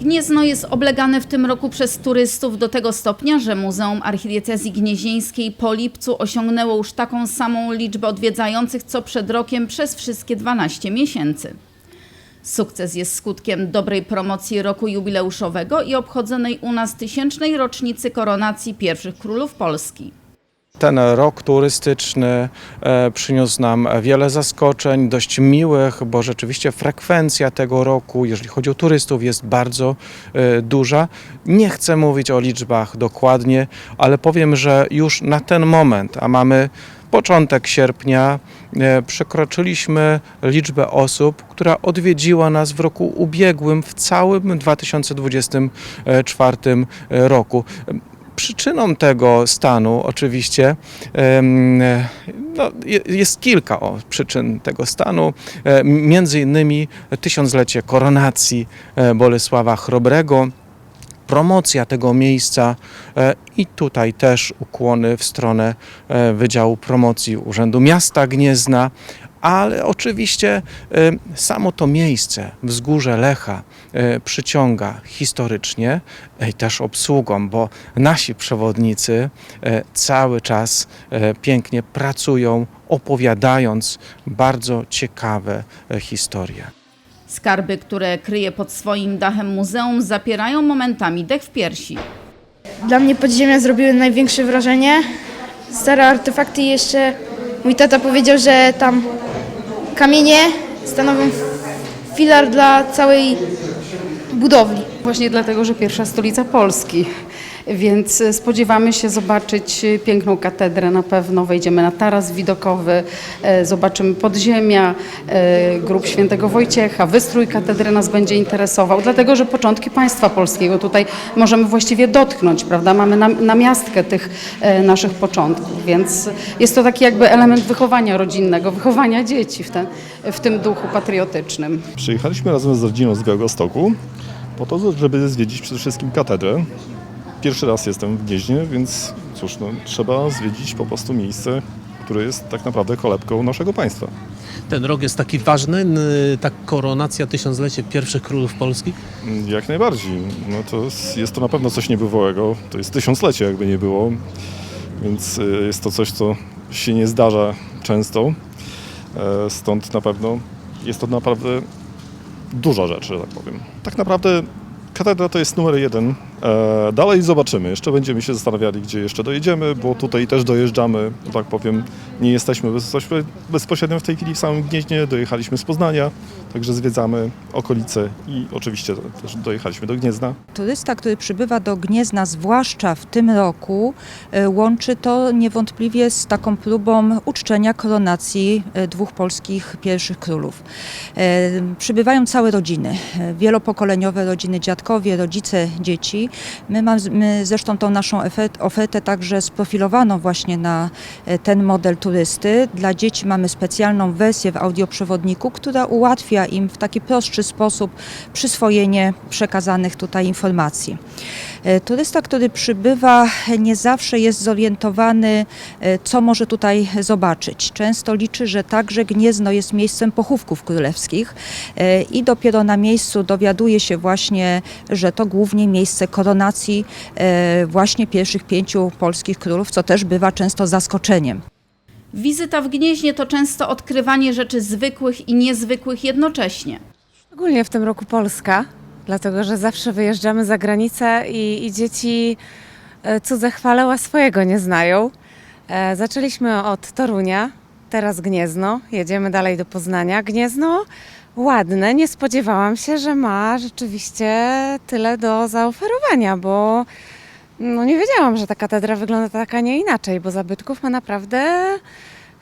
Gniezno jest oblegane w tym roku przez turystów do tego stopnia, że Muzeum Archidiecezji Gnieźnieńskiej po lipcu osiągnęło już taką samą liczbę odwiedzających co przed rokiem przez wszystkie 12 miesięcy. Sukces jest skutkiem dobrej promocji roku jubileuszowego i obchodzonej u nas tysięcznej rocznicy koronacji pierwszych królów Polski. Ten rok turystyczny e, przyniósł nam wiele zaskoczeń, dość miłych, bo rzeczywiście frekwencja tego roku, jeżeli chodzi o turystów, jest bardzo e, duża. Nie chcę mówić o liczbach dokładnie, ale powiem, że już na ten moment, a mamy początek sierpnia, e, przekroczyliśmy liczbę osób, która odwiedziła nas w roku ubiegłym, w całym 2024 roku. Przyczyną tego stanu oczywiście no, je- jest kilka o, przyczyn tego stanu. Między innymi tysiąclecie koronacji e, Bolesława Chrobrego, promocja tego miejsca e, i tutaj też ukłony w stronę e, Wydziału Promocji Urzędu Miasta Gniezna, ale oczywiście e, samo to miejsce, wzgórze Lecha, e, przyciąga historycznie e, i też obsługą, bo nasi przewodnicy cały czas pięknie pracują, opowiadając bardzo ciekawe historie. Skarby, które kryje pod swoim dachem muzeum, zapierają momentami dech w piersi. Dla mnie podziemia zrobiły największe wrażenie. Stare artefakty i jeszcze mój tata powiedział, że tam kamienie stanowią filar dla całej budowli. Właśnie dlatego, że pierwsza stolica Polski. Więc e, spodziewamy się zobaczyć e, piękną katedrę. Na pewno wejdziemy na taras widokowy, e, zobaczymy podziemia, grób świętego Wojciecha, wystrój katedry nas będzie interesował, dlatego że początki państwa polskiego tutaj możemy właściwie dotknąć, prawda? Mamy nam- namiastkę tych naszych początków, więc jest to taki jakby element wychowania rodzinnego, wychowania dzieci w, ten, w tym duchu patriotycznym. Przyjechaliśmy razem z rodziną z Białegostoku po to, żeby zwiedzić przede wszystkim katedrę. Pierwszy raz jestem w Gnieźnie, więc cóż, no, trzeba zwiedzić po prostu miejsce, które jest tak naprawdę kolebką naszego państwa. Ten rok jest taki ważny, ta koronacja tysiąclecie pierwszych królów Polski. Jak najbardziej. No to jest- jest to na pewno coś niebywałego. To jest tysiąclecie, jakby nie było. Więc y, jest to coś, co się nie zdarza często. E, Stąd na pewno jest to naprawdę duża rzecz, że tak powiem. Tak naprawdę katedra to jest numer jeden. E, Dalej zobaczymy. Jeszcze będziemy się zastanawiali, gdzie jeszcze dojedziemy, bo tutaj też dojeżdżamy, tak powiem. Nie jesteśmy bezpośre- bezpośrednio w tej chwili w samym Gnieźnie. Dojechaliśmy z Poznania, także zwiedzamy okolice i oczywiście też dojechaliśmy do Gniezna. Turysta, który przybywa do Gniezna, zwłaszcza w tym roku, e, łączy to niewątpliwie z taką próbą uczczenia koronacji e, dwóch polskich pierwszych królów. Przybywają całe rodziny, wielopokoleniowe rodziny, dziadkowie, rodzice, dzieci. My mamy zresztą tą naszą ofertę także sprofilowaną właśnie na e, ten model turysty. Dla dzieci mamy specjalną wersję w audioprzewodniku, która ułatwia im w taki prostszy sposób przyswojenie przekazanych tutaj informacji. E, Turysta, który przybywa, nie zawsze jest zorientowany, e, co może tutaj zobaczyć. Często liczy, że także Gniezno jest miejscem pochówków królewskich e, i dopiero na miejscu dowiaduje się właśnie, że to głównie miejsce koronacji właśnie pierwszych pięciu polskich królów, co też bywa często zaskoczeniem. Wizyta w Gnieźnie to często odkrywanie rzeczy zwykłych i niezwykłych jednocześnie. Szczególnie w tym roku Polska, dlatego że zawsze wyjeżdżamy za granicę i, i dzieci e, cudze chwale, a swojego nie znają. E, Zaczęliśmy od Torunia, teraz Gniezno, jedziemy dalej do Poznania. Gniezno ładne, nie spodziewałam się, że ma rzeczywiście tyle do zaoferowania, bo no nie wiedziałam, że ta katedra wygląda tak, a nie inaczej, bo zabytków ma naprawdę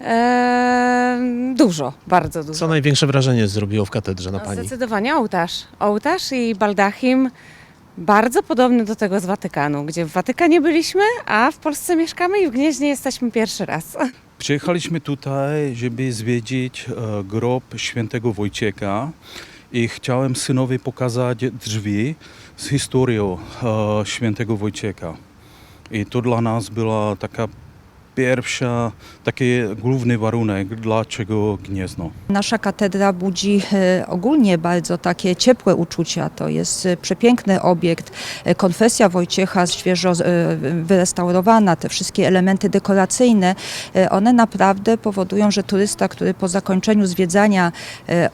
e, dużo, bardzo dużo. Co największe wrażenie zrobiło w katedrze na No, pani? Zdecydowanie ołtarz. Ołtarz i baldachim bardzo podobny do tego z Watykanu, gdzie w Watykanie byliśmy, a w Polsce mieszkamy i w Gnieźnie jesteśmy pierwszy raz. Przyjechaliśmy tutaj, żeby zwiedzić e, grob świętego Wojciecha i chciałem synowi pokazać drzwi z historią e, świętego Wojciecha. I to dla nas była taka pierwsza taki główny warunek, dlaczego Gniezno. Nasza katedra budzi e, ogólnie bardzo takie ciepłe uczucia. To jest e, przepiękny obiekt. E, Konfesja Wojciecha świeżo wyrestaurowana, te wszystkie elementy dekoracyjne, one naprawdę powodują, że turysta, który po zakończeniu zwiedzania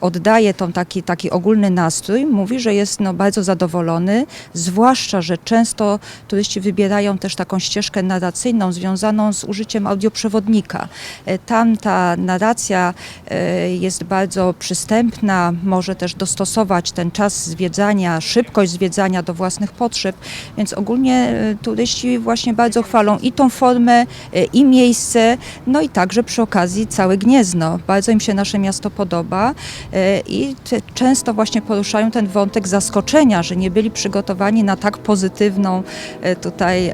oddaje tą taki, taki ogólny nastrój, mówi, że jest no, bardzo zadowolony, zwłaszcza, że często turyści wybierają też taką ścieżkę narracyjną związaną z użyciem audioprzewodnika. E, Tam ta narracja e, jest bardzo przystępna, może też dostosować ten czas zwiedzania, szybkość zwiedzania do własnych potrzeb, więc ogólnie e, turyści właśnie bardzo chwalą i tą formę, i miejsce, no i także przy okazji całe Gniezno. Bardzo im się nasze miasto podoba i często właśnie poruszają ten wątek zaskoczenia, że nie byli przygotowani na tak pozytywną tutaj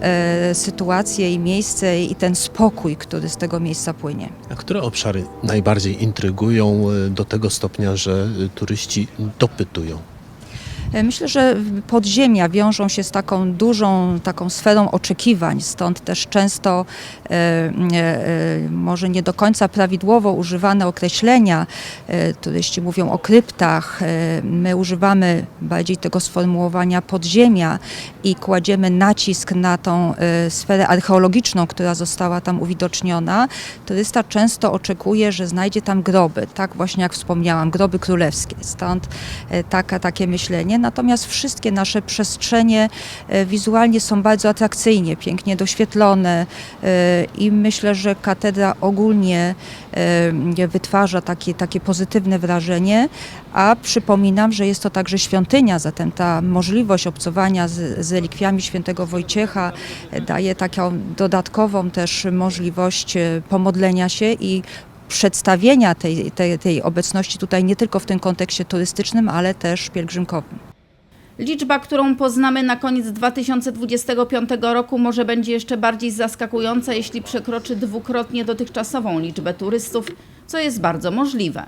sytuację i miejsce i ten spokój, który z tego miejsca płynie. A które obszary najbardziej intrygują e, do tego stopnia, że e, turyści dopytują? E, Myślę, że podziemia wiążą się z taką dużą taką sferą oczekiwań, stąd też często e, e, może nie do końca prawidłowo używane określenia. Turyści mówią o kryptach, my używamy bardziej tego sformułowania podziemia i kładziemy nacisk na tą sferę archeologiczną, która została tam uwidoczniona. Turysta często oczekuje, że znajdzie tam groby, tak właśnie jak wspomniałam, groby królewskie. Stąd taka, takie myślenie. Natomiast wszystkie nasze przestrzenie e, wizualnie są bardzo atrakcyjnie, pięknie doświetlone e, i myślę, że katedra ogólnie e, wytwarza takie, takie pozytywne wrażenie, a przypominam, że jest to także świątynia, zatem ta możliwość obcowania z, z relikwiami świętego Wojciecha daje taką dodatkową też możliwość pomodlenia się i przedstawienia tej, tej, tej obecności tutaj nie tylko w tym kontekście turystycznym, ale też pielgrzymkowym. Liczba, którą poznamy na koniec 2025 roku, może będzie jeszcze bardziej zaskakująca, jeśli przekroczy dwukrotnie dotychczasową liczbę turystów, co jest bardzo możliwe.